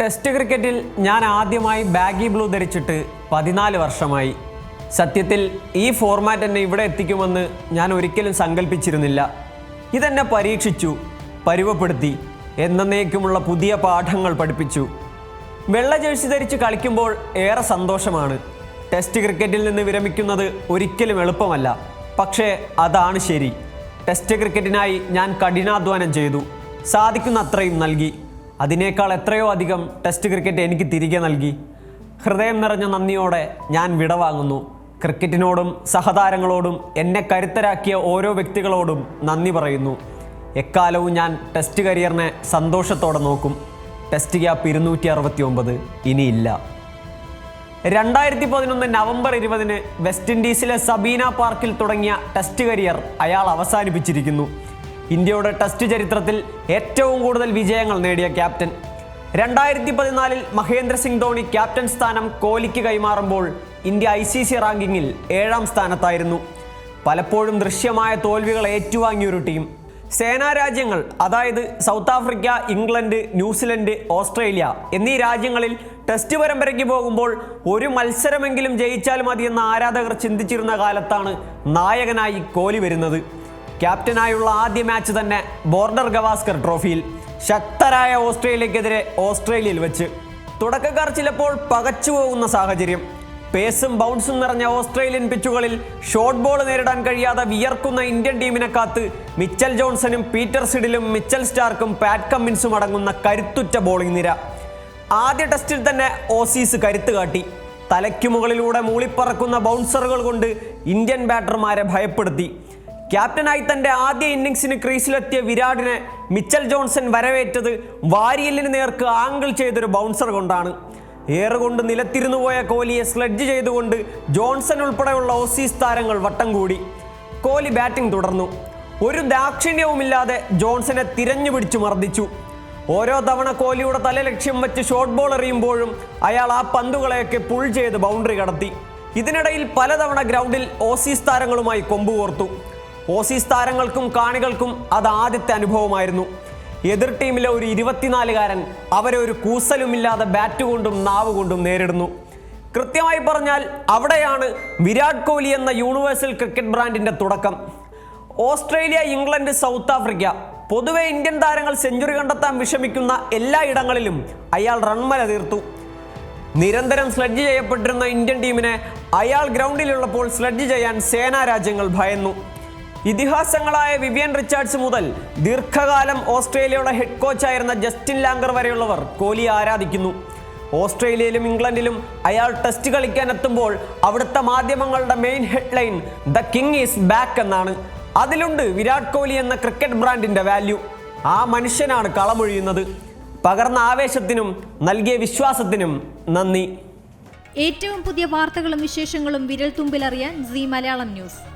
Test ക്രിക്കറ്റിൽ ഞാൻ ആദ്യമായി ബാഗി ബ്ലൂ ധരിച്ചിട്ട് പതിനാല് വർഷമായി. സത്യത്തിൽ ഈ ഫോർമാറ്റ് എന്നെ ഇവിടെ എത്തിക്കുമെന്ന് ഞാൻ ഒരിക്കലും സങ്കല്പിച്ചിരുന്നില്ല ഇതെന്നെ പരീക്ഷിച്ചു പരുവപ്പെടുത്തി എന്നേക്കുമുള്ള പുതിയ പാഠങ്ങൾ പഠിപ്പിച്ചു. വെള്ള ജേഴ്സി ധരിച്ച് കളിക്കുമ്പോൾ ഏറെ സന്തോഷമാണ്. ടെസ്റ്റ് ക്രിക്കറ്റിൽ നിന്ന് വിരമിക്കുന്നത് ഒരിക്കലും എളുപ്പമല്ല. പക്ഷേ അതാണ് ശരി. ടെസ്റ്റ് ക്രിക്കറ്റിനായി ഞാൻ കഠിനാധ്വാനം ചെയ്തു. സാധിക്കുന്ന അത്രയും നൽകി. അതിനേക്കാൾ എത്രയോ അധികം ടെസ്റ്റ് ക്രിക്കറ്റ് എനിക്ക് തിരികെ നൽകി. ഹൃദയം നിറഞ്ഞ നന്ദിയോടെ ഞാൻ വിടവാങ്ങുന്നു ക്രിക്കറ്റിനോടും സഹതാരങ്ങളോടും എന്നെ കരുത്തരാക്കിയ ഓരോ വ്യക്തികളോടും നന്ദി പറയുന്നു. എക്കാലവും ഞാൻ ടെസ്റ്റ് കരിയറിനെ സന്തോഷത്തോടെ നോക്കും. ടെസ്റ്റ് ഗ്യാപ്പ് ഇരുന്നൂറ്റി അറുപത്തി ഒമ്പത് ഇനിയില്ല. രണ്ടായിരത്തി പതിനൊന്ന് നവംബർ ഇരുപതിന് വെസ്റ്റ് ഇൻഡീസിലെ സബീന പാർക്കിൽ തുടങ്ങിയ ടെസ്റ്റ് കരിയർ അയാൾ അവസാനിപ്പിച്ചിരിക്കുന്നു. ഇന്ത്യയുടെ ടെസ്റ്റ് ചരിത്രത്തിൽ ഏറ്റവും കൂടുതൽ വിജയങ്ങൾ നേടിയ ക്യാപ്റ്റൻ. രണ്ടായിരത്തി പതിനാലിൽ മഹേന്ദ്ര സിംഗ് ധോണി ക്യാപ്റ്റൻ സ്ഥാനം കോഹ്ലിക്ക് കൈമാറുമ്പോൾ ഇന്ത്യ ഐ സി സി റാങ്കിങ്ങിൽ ഏഴാം സ്ഥാനത്തായിരുന്നു. പലപ്പോഴും ദൃശ്യമായ തോൽവികൾ ഏറ്റുവാങ്ങിയൊരു ടീം. സേനാ രാജ്യങ്ങൾ അതായത് South Africa England New Zealand Australia എന്നീ രാജ്യങ്ങളിൽ ടെസ്റ്റ് പരമ്പരയ്ക്ക് പോകുമ്പോൾ ഒരു മത്സരമെങ്കിലും ജയിച്ചാൽ മതിയെന്ന് ആരാധകർ ചിന്തിച്ചിരുന്ന കാലത്താണ് നായകനായി കോഹ്ലി വരുന്നത്. ക്യാപ്റ്റനായുള്ള ആദ്യ മാച്ച് തന്നെ ബോർഡർ ഗവാസ്കർ ട്രോഫിയിൽ ശക്തരായ ഓസ്ട്രേലിയക്കെതിരെ ഓസ്ട്രേലിയയിൽ വെച്ച്. തുടക്കക്കാർ ചിലപ്പോൾ പകച്ചു പോകുന്ന സാഹചര്യം. പേസും ബൗൺസും നിറഞ്ഞ ഓസ്ട്രേലിയൻ പിച്ചുകളിൽ ഷോർട്ട് ബോൾ നേരിടാൻ കഴിയാതെ വിയർക്കുന്ന ഇന്ത്യൻ ടീമിനെ കാത്ത് മിച്ചൽ ജോൺസണും പീറ്റർ സിഡിലും മിച്ചൽ സ്റ്റാർക്കും പാറ്റ് കമ്മിൻസും അടങ്ങുന്ന കരുത്തുറ്റ ബോളിംഗ് നിര. ആദ്യ ടെസ്റ്റിൽ തന്നെ ഓസീസ് കരുത്ത് കാട്ടി. തലയ്ക്കു മുകളിലൂടെ മൂളിപ്പറക്കുന്ന ബൗൺസറുകൾ കൊണ്ട് ഇന്ത്യൻ ബാറ്റർമാരെ ഭയപ്പെടുത്തി. ക്യാപ്റ്റനായി തന്റെ ആദ്യ ഇന്നിങ്സിന് ക്രീസിലെത്തിയ വിരാടിനെ മിച്ചൽ ജോൺസൺ വരവേറ്റത് വാരിയലിന് നേർക്ക് ആംഗിൾ ചെയ്തൊരു ബൗൺസർ കൊണ്ടാണ്. ഏറുകൊണ്ട് നിലത്തിരുന്നു പോയ കോഹ്ലിയെ സ്ലഡ്ജ് ചെയ്തുകൊണ്ട് ജോൺസൺ ഉൾപ്പെടെയുള്ള ഓസീസ് താരങ്ങൾ വട്ടം കൂടി. കോഹ്ലി ബാറ്റിംഗ് തുടർന്നു. ഒരു ദാക്ഷിണ്യവുമില്ലാതെ ജോൺസനെ തിരഞ്ഞു പിടിച്ചു മർദ്ദിച്ചു. ഓരോ തവണ കോഹ്ലിയുടെ തല ലക്ഷ്യം വെച്ച് ഷോർട്ട് ബോൾ എറിയുമ്പോഴും അയാൾ ആ പന്തുകളെയൊക്കെ പുൾ ചെയ്ത് ബൗണ്ടറി കടത്തി. ഇതിനിടയിൽ പലതവണ ഗ്രൗണ്ടിൽ ഓസീസ് താരങ്ങളുമായി കൊമ്പുകോർത്തു ഓസീസ് താരങ്ങൾക്കും കാണികൾക്കും അത് ആദ്യത്തെ അനുഭവമായിരുന്നു. എതിർ ടീമിലെ ഒരു ഇരുപത്തിനാലുകാരൻ അവരെ ഒരു കൂസലുമില്ലാതെ ബാറ്റ് കൊണ്ടും നാവ് കൊണ്ടും നേരിടുന്നു. കൃത്യമായി പറഞ്ഞാൽ അവിടെയാണ് വിരാട് കോഹ്ലി എന്ന യൂണിവേഴ്സൽ ക്രിക്കറ്റ് ബ്രാൻഡിന്റെ തുടക്കം. ഓസ്ട്രേലിയ ഇംഗ്ലണ്ട് സൗത്ത് ആഫ്രിക്ക പൊതുവെ ഇന്ത്യൻ താരങ്ങൾ സെഞ്ചുറി കണ്ടെത്താൻ വിഷമിക്കുന്ന എല്ലാ ഇടങ്ങളിലും അയാൾ റൺമല തീർത്തു. നിരന്തരം സ്ലഡ്ജ് ചെയ്യപ്പെട്ടിരുന്ന ഇന്ത്യൻ ടീമിനെ അയാൾ ഗ്രൗണ്ടിലുള്ളപ്പോൾ സ്ലഡ്ജ് ചെയ്യാൻ സേനാ രാജ്യങ്ങൾ ഭയന്നു. ഇതിഹാസങ്ങളായ വിവിയൻ റിച്ചാർഡ്സ് മുതൽ ദീർഘകാലം ഓസ്ട്രേലിയയുടെ ഹെഡ് കോച്ചായിരുന്ന ജസ്റ്റിൻ ലാംഗർ വരെയുള്ളവർ കോഹ്ലി ആരാധിക്കുന്നു. ഓസ്ട്രേലിയയിലും ഇംഗ്ലണ്ടിലും അയാൾ ടെസ്റ്റ് കളിക്കാൻ എത്തുമ്പോൾ അവിടുത്തെ മാധ്യമങ്ങളുടെ main headline the king is back എന്നാണ്. അതിലുണ്ട് വിരാട് കോഹ്ലി എന്ന ക്രിക്കറ്റ് ബ്രാൻഡിന്റെ വാല്യൂ ആ മനുഷ്യനാണ് കളമൊഴിയുന്നത്. പകർന്ന ആവേശത്തിനും നൽകിയ വിശ്വാസത്തിനും നന്ദി. ഏറ്റവും പുതിയ വാർത്തകളും വിശേഷങ്ങളും വിരൽ തുമ്പിലറിയാൻ സി മലയാളം ന്യൂസ്.